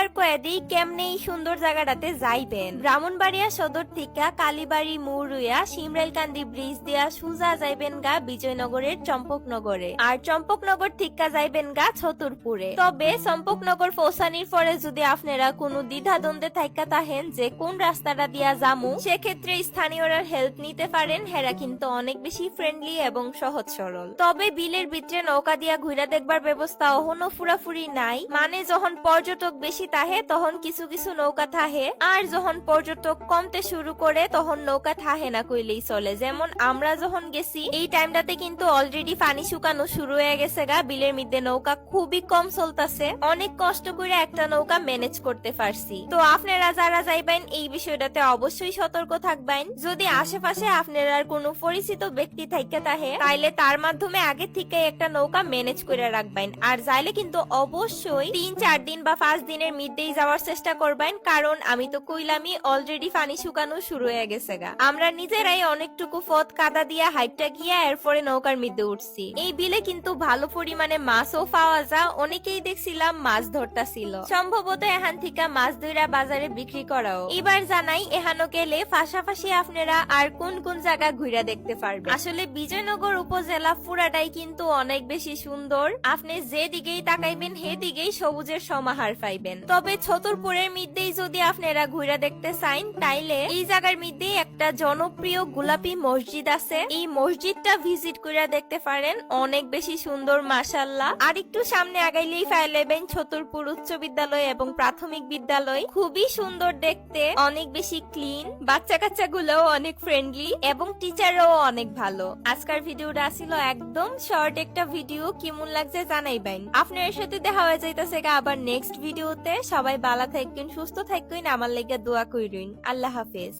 এবার কয়েদি কেমনে এই সুন্দর জায়গাটাতে যাইবেন? ব্রাহ্মণবাড়িয়া সদর থেকে, কালীবাড়ি, মুরুয়া শিমরাইলকান্দি ব্রিজ দিয়া সুজা যাইবেন গা বিজয়নগরের চম্পকনগরে। আর চম্পকনগর থেকে যাইবেন গা ছতুরপুরে। তবে চম্পকনগর পৌঁছানির পরে যদি আপনারা কোনো দ্বিধা দ্বন্দ্বে থাইকা তাহেন যে কোন রাস্তাটা দিয়া যামু, সেক্ষেত্রে স্থানীয়রা হেল্প নিতে পারেন। হেরা কিন্তু অনেক বেশি ফ্রেন্ডলি এবং সহজ সরল। তবে বিলের ভিতরে নৌকা দিয়া ঘুরা দেখবার ব্যবস্থা অহনো ফুরাফুরি নাই। মানে যখন পর্যটক বেশি তাহে তখন কিছু কিছু নৌকা থাহে। আর যখন পর্যটক কমতে শুরু করে, তখন নৌকা থাহে না কইলেই চলে। যেমন আমরা যখন গেছি, এই টাইমটাতে কিন্তু অলরেডি পানি শুকানো শুরু হয়ে গেছে গা। বিলের মধ্যে নৌকা খুবই কম চলতেছে। অনেক কষ্ট করে একটা নৌকা ম্যানেজ করতে পারছি। তো আপনারা যারা যাইবেন, এই বিষয়টাতে অবশ্যই সতর্ক থাকবেন। যদি আশেপাশে আপনারা কোনো পরিচিত ব্যক্তি থাকে তাহে, তাইলে তার মাধ্যমে আগে থেকে একটা নৌকা ম্যানেজ করে রাখবেন। আর যাইলে কিন্তু অবশ্যই তিন চার দিন বা পাঁচ দিনের মধ্যেই যাওয়ার চেষ্টা করবেন, কারণ আমি তো কইলামই অলরেডি পানি শুকানো শুরু হয়ে গেছে গা। আমরা নিজেরাই অনেকটুকু পথ কাদা দিয়া হাইটটা গিয়া এরপরে নৌকার মধ্যে উঠছি। এই বিলে কিন্তু ভালো পরিমাণে মাছও পাওয়া যা অনেকেই দেখছিলাম মাছ ধরতাছিল। সম্ভবত এখান থেকে মাছ ধইরা বাজারে বিক্রি করাও। এবার জানাই এহানো গেলে পাশাপাশি আপনারা আর কোন কোন জায়গা ঘুরা দেখতে পারবেন। আসলে বিজয়নগর উপজেলা পুরাটাই কিন্তু অনেক বেশি সুন্দর। আপনি যেদিকেই তাকাইবেন হে দিকেই সবুজের সমাহার পাইবেন। তবে ছতরপুরের মধ্যেই যদি আপনারা ঘুরা দেখতে চাইন তাইলে এই জায়গার মধ্যেই একটা জনপ্রিয় গোলাপি মসজিদ আছে। এই মসজিদটা ভিজিট করে দেখতে পারেন, অনেক বেশি সুন্দর মাসাল্লাহ আর একটু সামনে আগাইলেই ফাইলেবেন ছতরপুর উচ্চ বিদ্যালয় এবং প্রাথমিক বিদ্যালয়। খুবই সুন্দর দেখতে, অনেক বেশি ক্লিন বাচ্চা কাচ্চা গুলোও অনেক ফ্রেন্ডলি এবং টিচারও অনেক ভালো। আজকের ভিডিওটা ছিল একদম শর্ট একটা ভিডিও, কেমন লাগছে জানাইবেন। আপনার সাথে দেখা হয়ে যাইতেছে আবার নেক্সট ভিডিওতে। সবাই ভালো থাকবেন সুস্থ থাকবেন আমার লেগে দোয়া করুন আল্লাহ হাফেজ।